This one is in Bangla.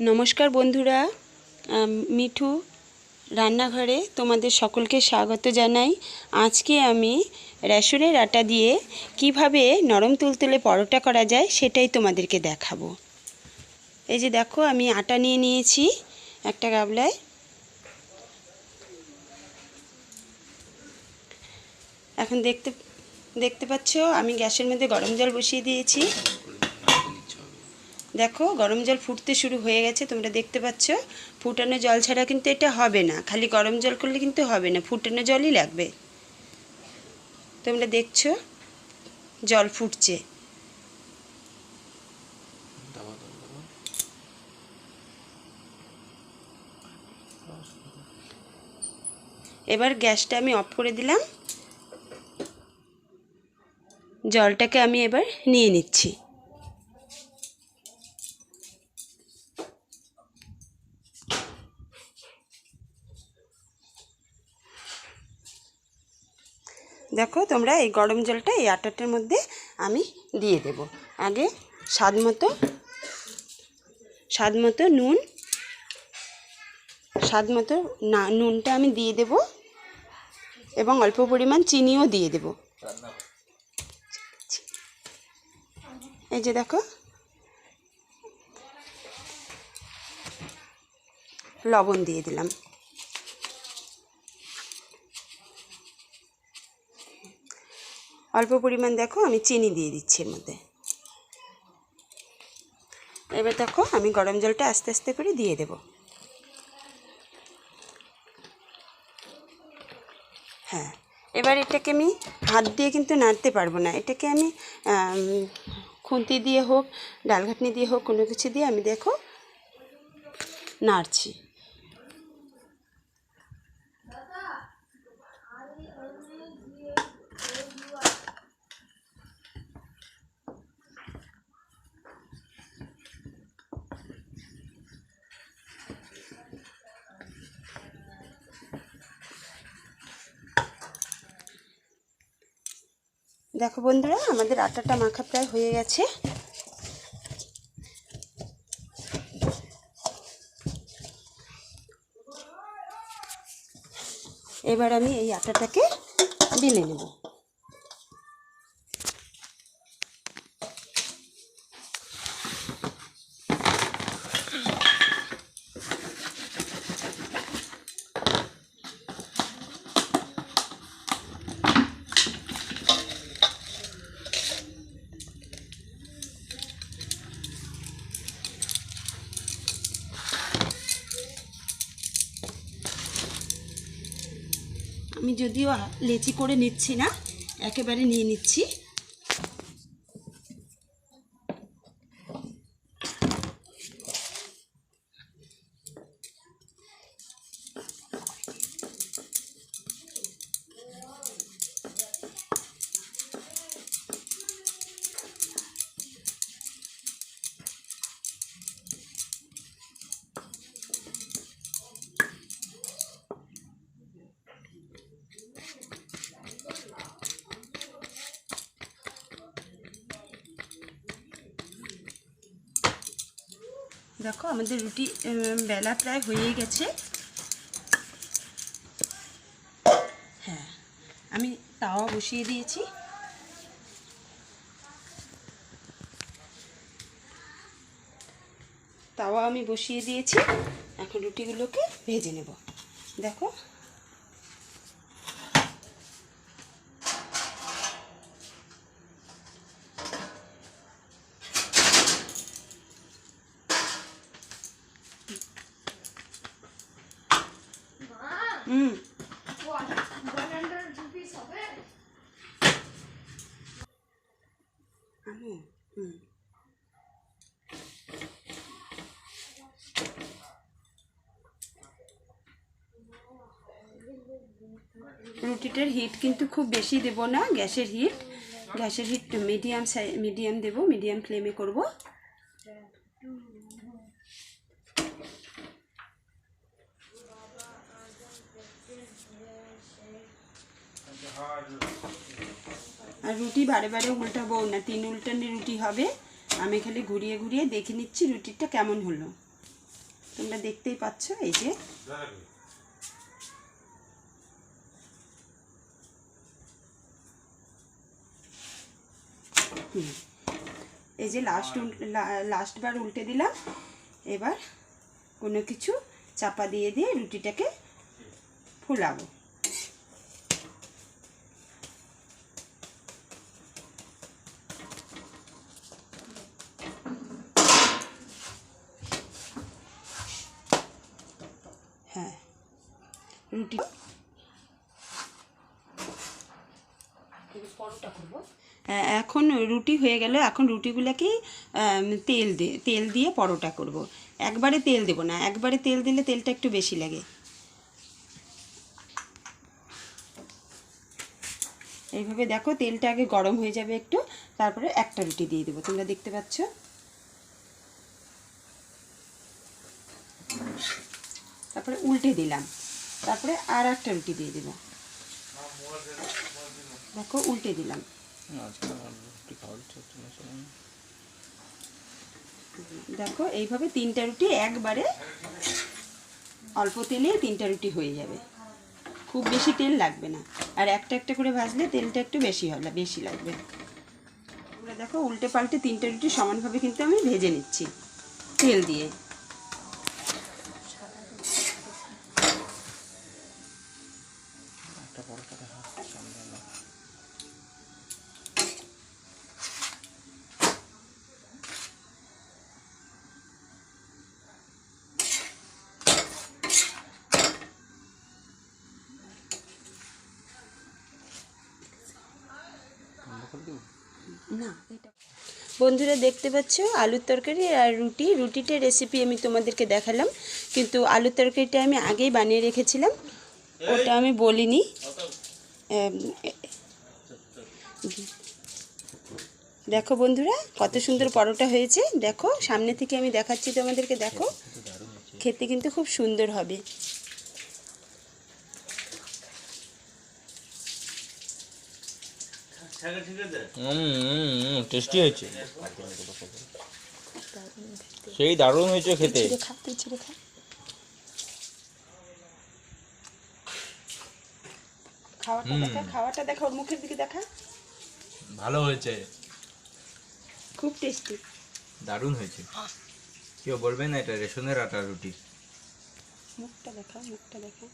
নমস্কার বন্ধুরা মিঠু রান্নাঘরে তোমাদের সকলকে স্বাগত জানাই। আজকে আমি রেশনের আটা দিয়ে কীভাবে নরম তুলতুলে পরোটা করা যায় সেটাই তোমাদেরকে দেখাবো। এই যে দেখো, আমি আটা নিয়ে নিয়েছি একটা গাবলায়। এখন দেখতে দেখতে পাচ্ছ, আমি গ্যাসের মধ্যে গরম জল বসিয়ে দিয়েছি। দেখো, গরম জল ফুটতে শুরু হয়ে গেছে, তোমরা দেখতে পাচ্ছ। ফুটানো জল ছাড়া কিন্তু এটা হবে না। খালি গরম জল করলে কিন্তু হবে না, ফুটানো জলই লাগবে। তোমরা দেখছ, জল ফুটছে। এবার গ্যাসটা আমি অফ করে দিলাম। জলটাকে আমি এবার নিয়ে নিচ্ছি। দেখো তোমরা এই গরম জলটা এই আটাটার মধ্যে আমি দিয়ে দেব। আগে স্বাদ মতো স্বাদ মতো নুন, স্বাদ মতো না, নুনটা আমি দিয়ে দেব এবং অল্প পরিমাণ চিনিও দিয়ে দেব। এই যে দেখো, লবণ দিয়ে দিলাম। অল্প পরিমাণ দেখো, আমি চিনি দিয়ে দিচ্ছি এর মধ্যে। এবার দেখো, আমি গরম জলটা আস্তে আস্তে করে দিয়ে দেব। হ্যাঁ এবার এটাকে আমি হাত দিয়ে কিন্তু নাড়তে পারব না। এটাকে আমি খুন্তি দিয়ে হোক, ডালঘাটনি দিয়ে হোক, কোনো কিছু দিয়ে আমি দেখো, নাড়ছি। দেখো বন্ধুরা আমাদের আটাটা মাখা প্রায় হয়ে গেছে। এবার আমি এই আটাটাকে বেলে নেব। আমি যদিও লেচি করে নিচ্ছি না একেবারে নিয়ে নিচ্ছি। দেখো, আমাদের রুটি বেলা প্রায় হয়েই গেছে। হ্যাঁ আমি তাওয়া বসিয়ে দিয়েছি। তাওয়া আমি বসিয়ে দিয়েছি। এখন রুটিগুলোকে ভেজে নেব। দেখো হুম। হুম। রুটিটার হিট কিন্তু খুব বেশি দেব না, গ্যাসের হিট। গ্যাসের হিট মিডিয়াম মিডিয়াম দেব, মিডিয়াম ফ্লেমে করব। আর রুটি বারে বারে উল্টাবো না, তিন উল্টানে রুটি হবে। আমি খালি ঘুরিয়ে ঘুরিয়ে দেখে নিচ্ছি রুটিটা কেমন হলো। তোমরা দেখতেই পাচ্ছ এই যে। এই যে লাস্ট লাস্ট বার উল্টে দিলাম। এবার কোনো কিছু চাপা দিয়ে দিয়ে রুটিটাকে ফুলাবো। রুটি। হ্যাঁ, এখন রুটি হয়ে গেল। এখন রুটিগুলোকে তেল দিয়ে তেল দিয়ে পরোটা করব। একবারে তেল দেবো না। একবারে তেল দিলে তেলটা একটু বেশি লাগে। এইভাবে দেখো তেলটা আগে গরম হয়ে যাবে একটু। তারপরে একটা রুটি দিয়ে দেবো। তোমরা দেখতে পাচ্ছ? তারপরে উল্টে দিলাম। তারপরে আর একটা রুটি দিয়ে দেবো। দেখো উল্টে দিলাম। দেখো এইভাবে তিনটা রুটি একবারে অল্প তেলে তিনটা রুটি হয়ে যাবে। খুব বেশি তেল লাগবে না। আর একটা একটা করে ভাজলে তেলটা একটু বেশি হবে বেশি লাগবে। দেখো উল্টে পাল্টে তিনটা রুটি সমানভাবে কিন্তু আমি ভেজে নিচ্ছি তেল দিয়ে। না, এটা বন্ধুরা দেখতে পাচ্ছ? আলুর তরকারি আর রুটি। রুটিটার রেসিপি আমি তোমাদেরকে দেখালাম, কিন্তু আলুর তরকারিটা আমি আগেই বানিয়ে রেখেছিলাম। ওটা আমি বলিনি। দেখো বন্ধুরা, কত সুন্দর পরোটা হয়েছে। দেখো, সামনে থেকে আমি দেখাচ্ছি তোমাদেরকে, দেখো। খেতে কিন্তু খুব সুন্দর হবে। টেস্টি হয়েছে। সেই দারুণ হয়েছে খেতে। খাওয়াটা দেখা খাওয়াটা দেখা ওর মুখের দিকে দেখা। ভালো হয়েছে। খুব টেস্টি। দারুণ হয়েছে। কেউ বলবে না এটা রেশনের আটা রুটি। মুখটা দেখা মুখটা দেখা।